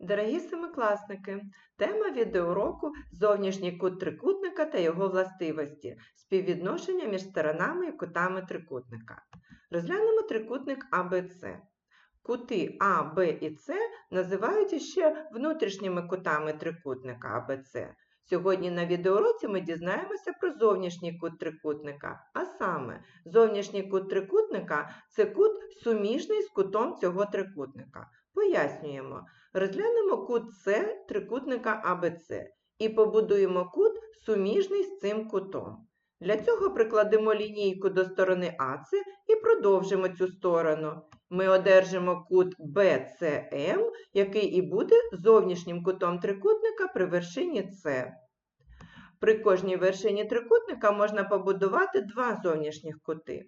Дорогі семикласники, тема відеоуроку зовнішній кут трикутника та його властивості, співвідношення між сторонами і кутами трикутника. Розглянемо трикутник АБЦ. Кути А, Б і С називаються ще внутрішніми кутами трикутника АБЦ. Сьогодні на відеоуроці ми дізнаємося про зовнішній кут трикутника. А саме, зовнішній кут трикутника це кут суміжний з кутом цього трикутника. Пояснюємо. Розглянемо кут С трикутника АБЦ і побудуємо кут суміжний з цим кутом. Для цього прикладемо лінійку до сторони АЦ і продовжимо цю сторону. Ми одержимо кут BCM, який і буде зовнішнім кутом трикутника при вершині С. При кожній вершині трикутника можна побудувати два зовнішніх кути.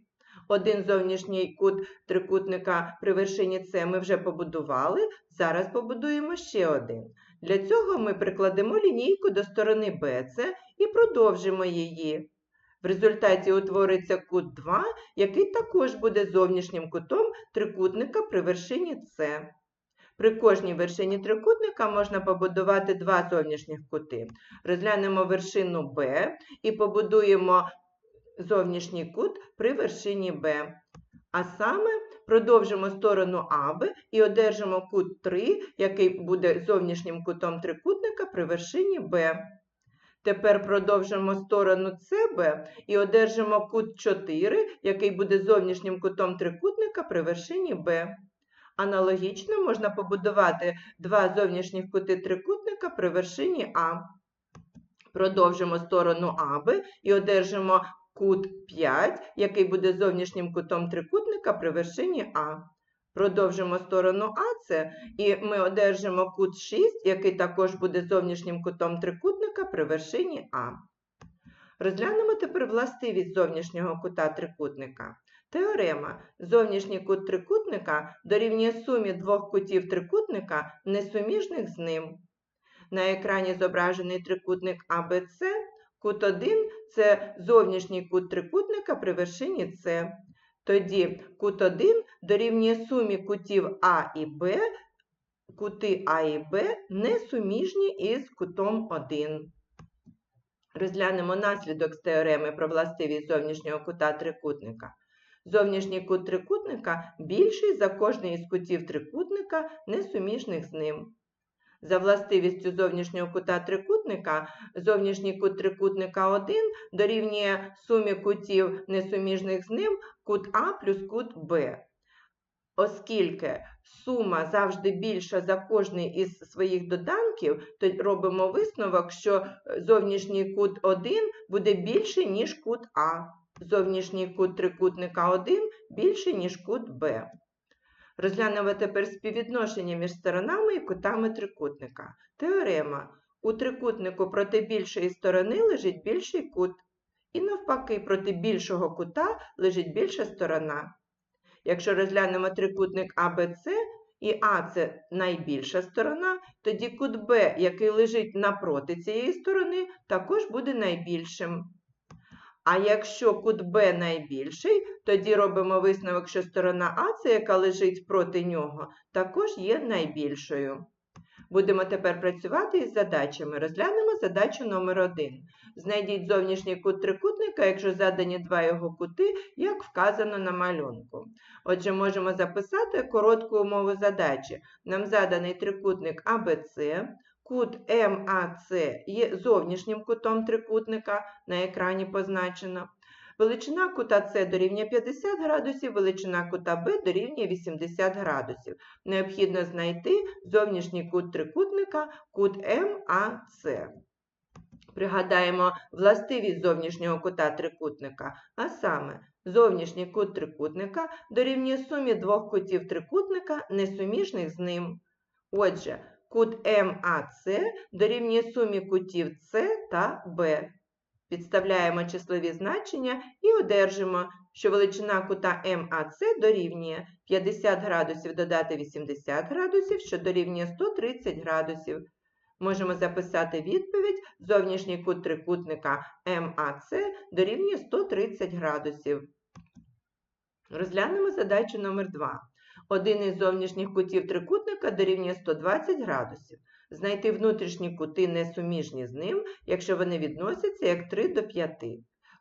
Один зовнішній кут трикутника при вершині С ми вже побудували, зараз побудуємо ще один. Для цього ми прикладемо лінійку до сторони BC і продовжимо її. В результаті утвориться кут 2, який також буде зовнішнім кутом трикутника при вершині С. При кожній вершині трикутника можна побудувати два зовнішніх кути. Розглянемо вершину Б і побудуємо зовнішній кут при вершині Б. А саме продовжимо сторону АБ і одержимо кут 3, який буде зовнішнім кутом трикутника при вершині Б. Тепер продовжимо сторону СБ і одержимо кут 4, який буде зовнішнім кутом трикутника при вершині Б. Аналогічно можна побудувати два зовнішніх кути трикутника при вершині А. Продовжимо сторону АБ і одержимо кут 5, який буде зовнішнім кутом трикутника при вершині А. Продовжимо сторону АЦ і ми одержимо кут 6, який також буде зовнішнім кутом трикутника при вершині А. Розглянемо тепер властивість зовнішнього кута трикутника. Теорема. Зовнішній кут трикутника дорівнює сумі двох кутів трикутника, несуміжних з ним. На екрані зображений трикутник АБЦ. Кут 1 – це зовнішній кут трикутника при вершині С. Тоді кут 1 дорівнює сумі кутів А і Б, кути А і Б несуміжні із кутом 1. Розглянемо наслідок з теореми про властивість зовнішнього кута трикутника. Зовнішній кут трикутника більший за кожний із кутів трикутника, несуміжних з ним. За властивістю зовнішнього кута трикутника, зовнішній кут трикутника 1 дорівнює сумі кутів несуміжних з ним кут А плюс кут Б. Оскільки сума завжди більша за кожний із своїх доданків, то робимо висновок, що зовнішній кут 1 буде більший, ніж кут А. Зовнішній кут трикутника 1 більший, ніж кут Б. Розглянемо тепер співвідношення між сторонами і кутами трикутника. Теорема. У трикутнику проти більшої сторони лежить більший кут. І навпаки, проти більшого кута лежить більша сторона. Якщо розглянемо трикутник АБЦ, і А це найбільша сторона, тоді кут Б, який лежить напроти цієї сторони, також буде найбільшим. А якщо кут Б найбільший, тоді робимо висновок, що сторона А, це яка лежить проти нього, також є найбільшою. Будемо тепер працювати із задачами. Розглянемо задачу номер 1. Знайдіть зовнішній кут трикутника, якщо задані два його кути, як вказано на малюнку. Отже, можемо записати коротку умову задачі. Нам заданий трикутник АБЦ, Кут МАЦ є зовнішнім кутом трикутника, на екрані позначено. Величина кута С дорівнює 50 градусів, величина кута Б дорівнює 80 градусів. Необхідно знайти зовнішній кут трикутника, кут МАЦ. Пригадаємо властивість зовнішнього кута трикутника, а саме зовнішній кут трикутника дорівнює сумі двох кутів трикутника, несуміжних з ним. Отже, Кут МАЦ дорівнює сумі кутів С та Б. Підставляємо числові значення і одержимо, що величина кута МАЦ дорівнює 50 градусів додати 80 градусів, що дорівнює 130 градусів. Можемо записати відповідь: зовнішній кут трикутника МАЦ дорівнює 130 градусів. Розглянемо задачу номер 2. Один із зовнішніх кутів трикутника дорівнює 120 градусів. Знайти внутрішні кути несуміжні з ним, якщо вони відносяться як 3 до 5.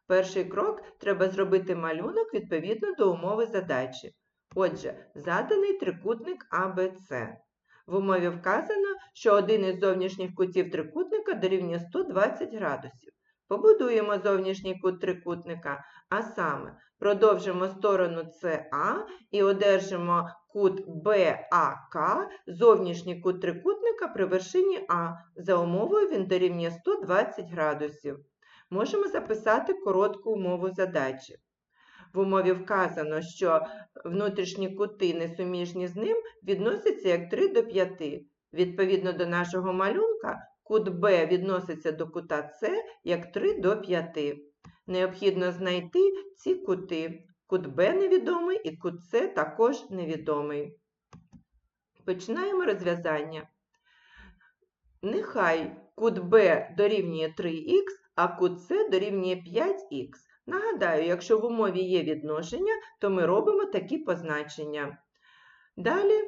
Перший крок треба зробити малюнок відповідно до умови задачі. Отже, заданий трикутник АБЦ. В умові вказано, що один із зовнішніх кутів трикутника дорівнює 120 градусів. Побудуємо зовнішній кут трикутника, а саме продовжимо сторону СА і одержимо кут БАК, зовнішній кут трикутника при вершині А. За умовою він дорівнює 120 градусів. Можемо записати коротку умову задачі. В умові вказано, що внутрішні кути несуміжні з ним відносяться як 3 до 5. Відповідно до нашого малюнка, кут Б відноситься до кута С як 3 до 5. Необхідно знайти ці кути. Кут Б невідомий і кут С також невідомий. Починаємо розв'язання. Нехай кут Б дорівнює 3х, а кут С дорівнює 5х. Нагадаю, якщо в умові є відношення, то ми робимо такі позначення. Далі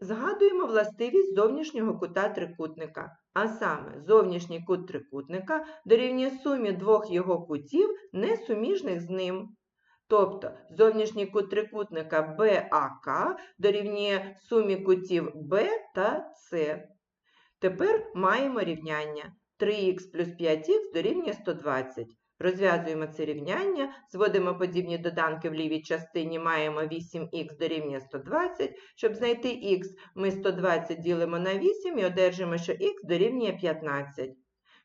згадуємо властивість зовнішнього кута трикутника. А саме, зовнішній кут трикутника дорівнює сумі двох його кутів, несуміжних з ним. Тобто зовнішній кут трикутника БАК дорівнює сумі кутів Б та С. Тепер маємо рівняння 3х плюс 5х дорівнює 120. Розв'язуємо це рівняння, зводимо подібні доданки в лівій частині, маємо 8х дорівнює 120. Щоб знайти х, ми 120 ділимо на 8 і одержимо, що х дорівнює 15.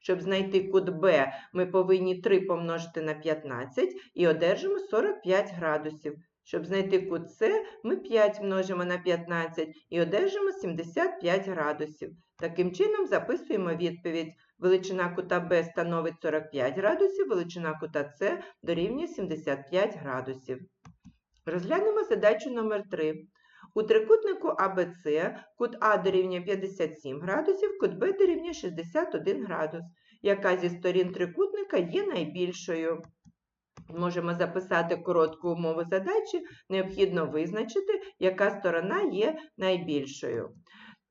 Щоб знайти кут Б, ми повинні 3 помножити на 15 і одержимо 45 градусів. Щоб знайти кут С, ми 5 множимо на 15 і одержимо 75 градусів. Таким чином записуємо відповідь. Величина кута Б становить 45 градусів, величина кута С дорівнює 75 градусів. Розглянемо задачу номер 3. У трикутнику АБЦ кут А дорівнює 57 градусів, кут Б дорівнює 61 градус. Яка зі сторін трикутника є найбільшою? Можемо записати коротку умову задачі, необхідно визначити, яка сторона є найбільшою.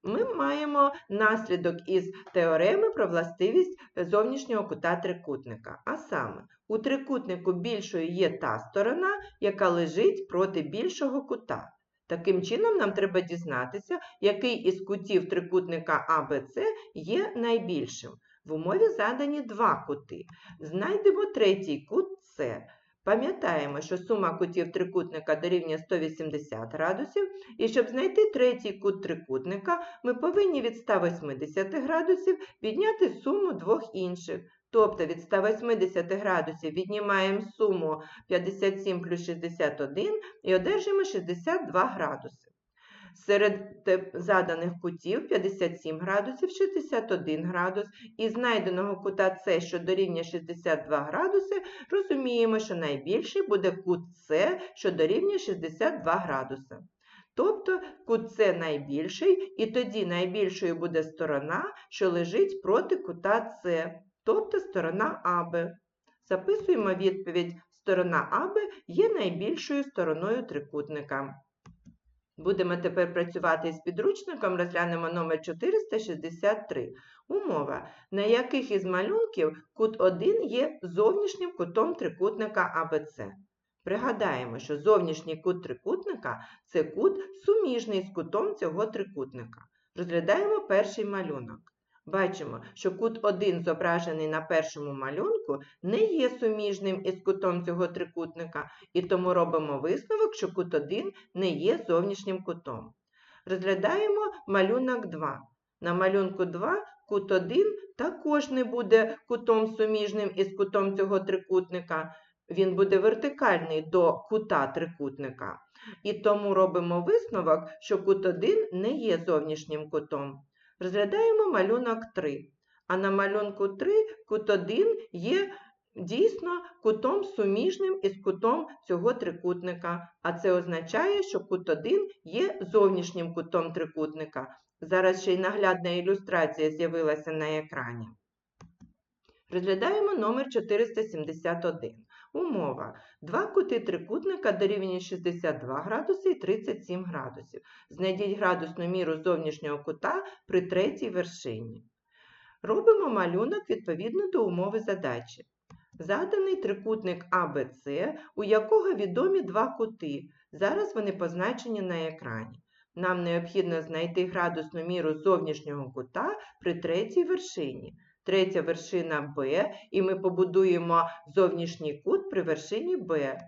Ми маємо наслідок із теореми про властивість зовнішнього кута трикутника. А саме, у трикутнику більшою є та сторона, яка лежить проти більшого кута. Таким чином, нам треба дізнатися, який із кутів трикутника АБЦ є найбільшим. В умові задані два кути. Знайдемо третій кут С. Пам'ятаємо, що сума кутів трикутника дорівнює 180 градусів, і щоб знайти третій кут трикутника, ми повинні від 180 градусів відняти суму двох інших. Тобто від 180 градусів віднімаємо суму 57 плюс 61 і одержимо 62 градуси. Серед заданих кутів 57 градусів 61 градус і знайденого кута С, що дорівнює 62 градуси, розуміємо, що найбільший буде кут С, що дорівнює 62 градуси. Тобто кут С найбільший, і тоді найбільшою буде сторона, що лежить проти кута С, тобто сторона АБ. Записуємо відповідь: сторона АБ є найбільшою стороною трикутника. Будемо тепер працювати з підручником, розглянемо номер 463. Умова, на яких із малюнків кут 1 є зовнішнім кутом трикутника АБЦ. Пригадаємо, що зовнішній кут трикутника це кут суміжний з кутом цього трикутника. Розглядаємо перший малюнок. Бачимо, що кут 1 зображений на першому малюнку не є суміжним із кутом цього трикутника, і тому робимо висновок, що кут 1 не є зовнішнім кутом. Розглядаємо малюнок 2. На малюнку 2 кут 1 також не буде кутом суміжним із кутом цього трикутника. Він буде вертикальний до кута трикутника. І тому робимо висновок, що кут 1 не є зовнішнім кутом. Розглядаємо малюнок 3. А на малюнку 3 кут 1 є дійсно кутом суміжним із кутом цього трикутника. А це означає, що кут 1 є зовнішнім кутом трикутника. Зараз ще й наглядна ілюстрація з'явилася на екрані. Розглядаємо номер 471. Умова. Два кути трикутника дорівнюють 62 градуси і 37 градусів. Знайдіть градусну міру зовнішнього кута при третій вершині. Робимо малюнок відповідно до умови задачі. Заданий трикутник ABC, у якого відомі два кути. Зараз вони позначені на екрані. Нам необхідно знайти градусну міру зовнішнього кута при третій вершині. Третя вершина B, і ми побудуємо зовнішній кут при вершині B.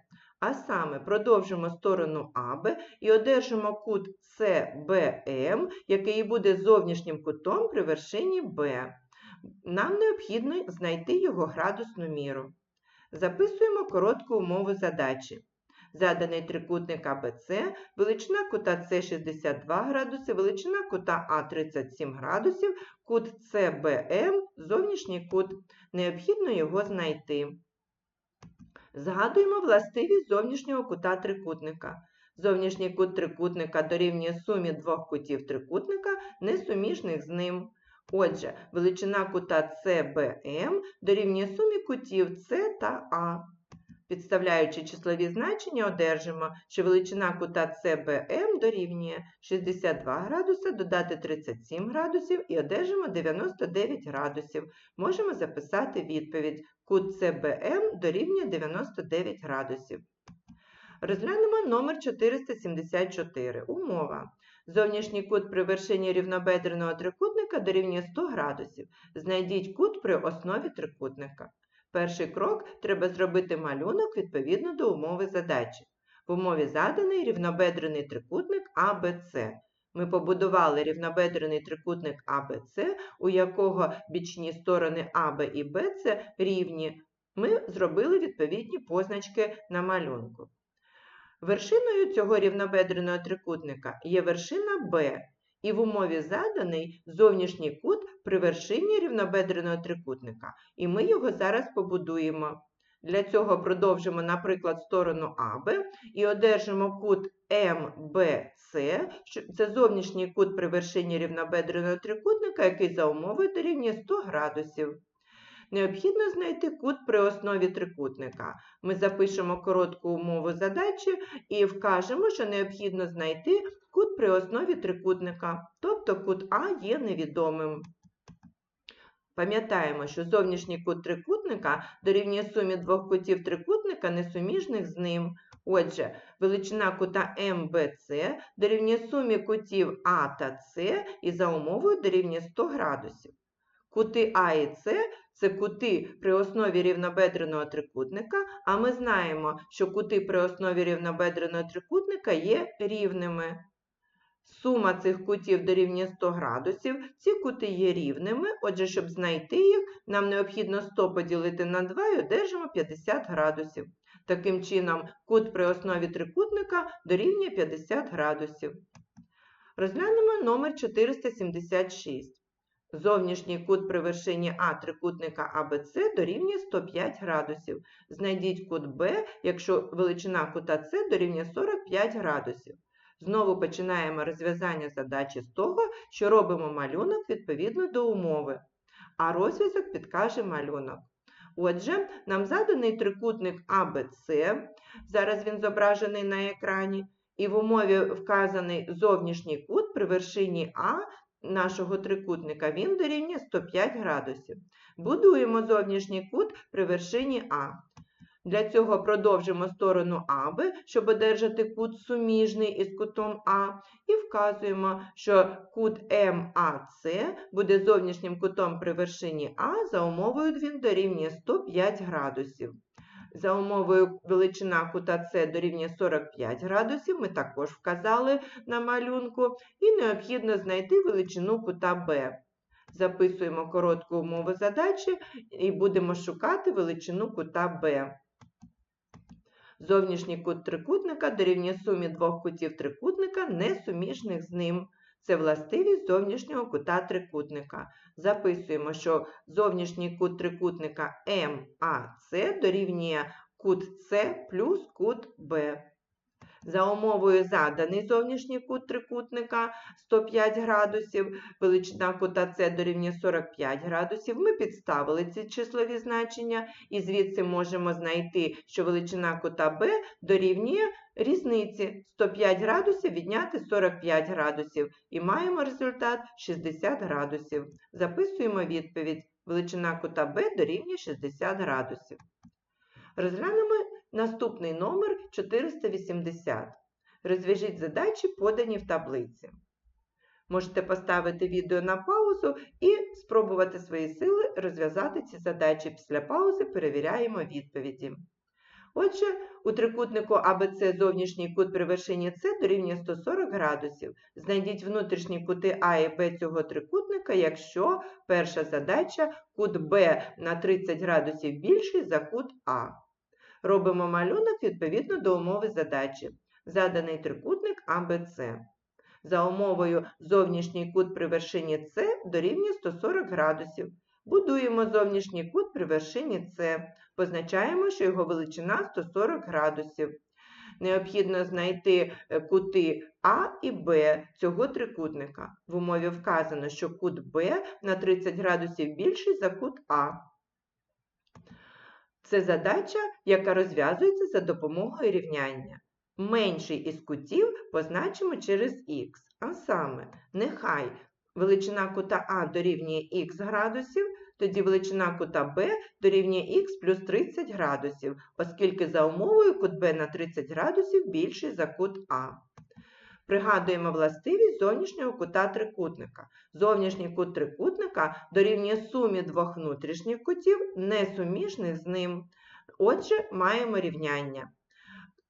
А саме продовжимо сторону АБ і одержимо кут CBM, який буде зовнішнім кутом при вершині B. Нам необхідно знайти його градусну міру. Записуємо коротку умову задачі. Заданий трикутник ABC, величина кута С 62 градуси, величина кута А 37 градусів, кут CBM, зовнішній кут. Необхідно його знайти. Згадуємо властивість зовнішнього кута трикутника. Зовнішній кут трикутника дорівнює сумі двох кутів трикутника, несуміжних з ним. Отже, величина кута CBM дорівнює сумі кутів С та А. Підставляючи числові значення, одержимо, що величина кута CBM дорівнює 62 градуси, додати 37 градусів і одержимо 99 градусів. Можемо записати відповідь. Кут CBM дорівнює 99 градусів. Розглянемо номер 474. Умова. Зовнішній кут при вершині рівнобедреного трикутника дорівнює 100 градусів. Знайдіть кут при основі трикутника. Перший крок треба зробити малюнок відповідно до умови задачі. В умові заданий рівнобедрений трикутник ABC. Ми побудували рівнобедрений трикутник ABC, у якого бічні сторони АБ і БЦ рівні. Ми зробили відповідні позначки на малюнку. Вершиною цього рівнобедреного трикутника є вершина Б, і в умові заданий зовнішній кут при вершині рівнобедреного трикутника. І ми його зараз побудуємо. Для цього продовжимо, наприклад, сторону АБ і одержимо кут МБЦ, це зовнішній кут при вершині рівнобедреного трикутника, який за умовою дорівнює 100 градусів. Необхідно знайти кут при основі трикутника. Ми запишемо коротку умову задачі і вкажемо, що необхідно знайти кут при основі трикутника, тобто кут А є невідомим. Пам'ятаємо, що зовнішній кут трикутника дорівнює сумі двох кутів трикутника, несуміжних з ним. Отже, величина кута МБЦ дорівнює сумі кутів А та С і за умовою дорівнює 100 градусів. Кути А і С це кути при основі рівнобедреного трикутника, а ми знаємо, що кути при основі рівнобедреного трикутника є рівними. Сума цих кутів дорівнює 100 градусів. Ці кути є рівними, отже, щоб знайти їх, нам необхідно 100 поділити на 2 і одержимо 50 градусів. Таким чином, кут при основі трикутника дорівнює 50 градусів. Розглянемо номер 476. Зовнішній кут при вершині А трикутника АБЦ дорівнює 105 градусів. Знайдіть кут Б, якщо величина кута С дорівнює 45 градусів. Знову починаємо розв'язання задачі з того, що робимо малюнок відповідно до умови, а розв'язок підкаже малюнок. Отже, нам заданий трикутник АБЦ, зараз він зображений на екрані, і в умові вказаний зовнішній кут при вершині А нашого трикутника, він дорівнює 105 градусів. Будуємо зовнішній кут при вершині А. Для цього продовжимо сторону АБ, щоб одержати кут суміжний із кутом А, і вказуємо, що кут МАЦ буде зовнішнім кутом при вершині А, за умовою він дорівнює 105 градусів. За умовою величина кута С дорівнює 45 градусів, ми також вказали на малюнку, і необхідно знайти величину кута Б. Записуємо коротку умову задачі і будемо шукати величину кута Б. Зовнішній кут трикутника дорівнює сумі двох кутів трикутника, несуміжних з ним. Це властивість зовнішнього кута трикутника. Записуємо, що зовнішній кут трикутника МАЦ дорівнює кут С плюс кут Б. За умовою заданий зовнішній кут трикутника 105 градусів, величина кута С дорівнює 45 градусів. Ми підставили ці числові значення і звідси можемо знайти, що величина кута Б дорівнює різниці 105 градусів відняти 45 градусів і маємо результат 60 градусів. Записуємо відповідь. Величина кута Б дорівнює 60 градусів. Розглянемо наступний номер 480. Розв'яжіть задачі, подані в таблиці. Можете поставити відео на паузу і спробувати свої сили розв'язати ці задачі. Після паузи перевіряємо відповіді. Отже, у трикутнику АБЦ зовнішній кут при вершині С дорівнює 140 градусів. Знайдіть внутрішні кути А і Б цього трикутника, якщо перша задача кут Б на 30 градусів більший за кут А. Робимо малюнок відповідно до умови задачі. Заданий трикутник АБЦ. За умовою зовнішній кут при вершині С дорівнює 140 градусів. Будуємо зовнішній кут при вершині С. Позначаємо, що його величина 140 градусів. Необхідно знайти е, кути А і Б цього трикутника. В умові вказано, що кут Б на 30 градусів більший за кут А. Це задача, яка розв'язується за допомогою рівняння. Менший із кутів позначимо через х. А саме, нехай величина кута А дорівнює х градусів, тоді величина кута Б дорівнює х плюс 30 градусів, оскільки за умовою кут Б на 30 градусів більший за кут А. Пригадуємо властивість зовнішнього кута трикутника. Зовнішній кут трикутника дорівнює сумі двох внутрішніх кутів, несуміжних з ним. Отже, маємо рівняння.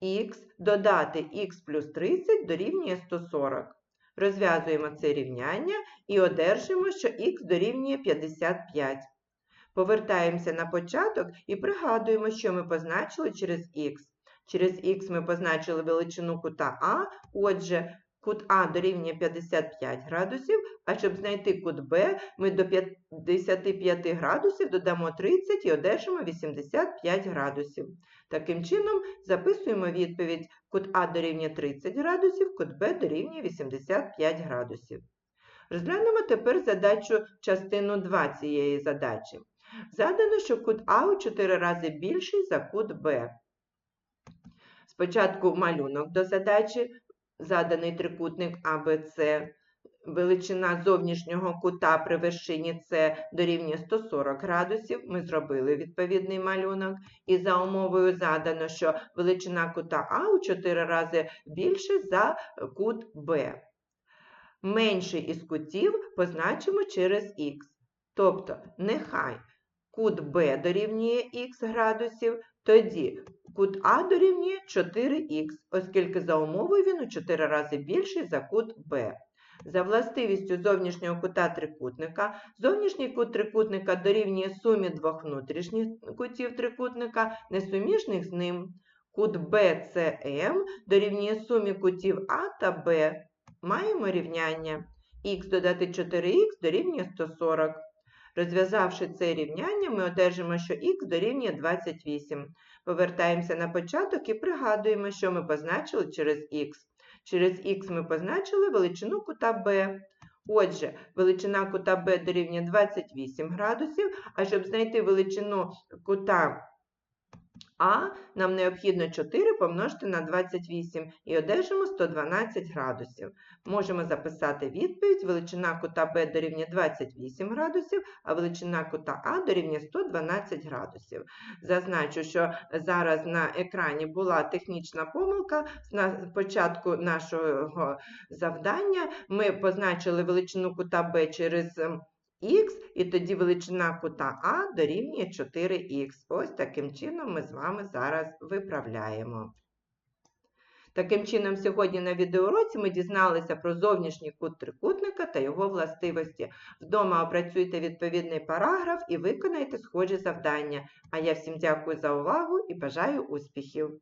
х додати х плюс 30 дорівнює 140. Розв'язуємо це рівняння і одержимо, що х дорівнює 55. Повертаємося на початок і пригадуємо, що ми позначили через х. Через х ми позначили величину кута А, отже, кут А дорівнює 55 градусів, а щоб знайти кут Б, ми до 55 градусів додамо 30 і одержимо 85 градусів. Таким чином, записуємо відповідь кут А дорівнює 30 градусів, кут Б дорівнює 85 градусів. Розглянемо тепер задачу частину 2 цієї задачі. Задано, що кут А у 4 рази більший за кут Б. Спочатку малюнок до задачі, заданий трикутник АБЦ, величина зовнішнього кута при вершині С дорівнює 140 градусів. Ми зробили відповідний малюнок. І за умовою задано, що величина кута А у 4 рази більше за кут Б. Менший із кутів позначимо через х. Тобто, нехай кут Б дорівнює х градусів, тоді кут А дорівнює 4х, оскільки за умовою він у 4 рази більший за кут Б. За властивістю зовнішнього кута трикутника, зовнішній кут трикутника дорівнює сумі двох внутрішніх кутів трикутника, несуміжних з ним. Кут BCM дорівнює сумі кутів А та Б. Маємо рівняння. Х додати 4х дорівнює 140. Розв'язавши це рівняння, ми одержимо, що х дорівнює 28. Повертаємося на початок і пригадуємо, що ми позначили через х. Через х ми позначили величину кута b. Отже, величина кута b дорівнює 28 градусів, а щоб знайти величину кута а, нам необхідно 4 помножити на 28 і одержимо 112 градусів. Можемо записати відповідь, величина кута b дорівнює 28 градусів, а величина кута А дорівнює 112 градусів. Зазначу, що зараз на екрані була технічна помилка. На початку нашого завдання ми позначили величину кута b через х, і тоді величина кута А дорівнює 4х. Ось таким чином ми з вами зараз виправляємо. Таким чином, сьогодні на відеоуроці ми дізналися про зовнішній кут трикутника та його властивості. Вдома опрацюйте відповідний параграф і виконайте схожі завдання. А я всім дякую за увагу і бажаю успіхів!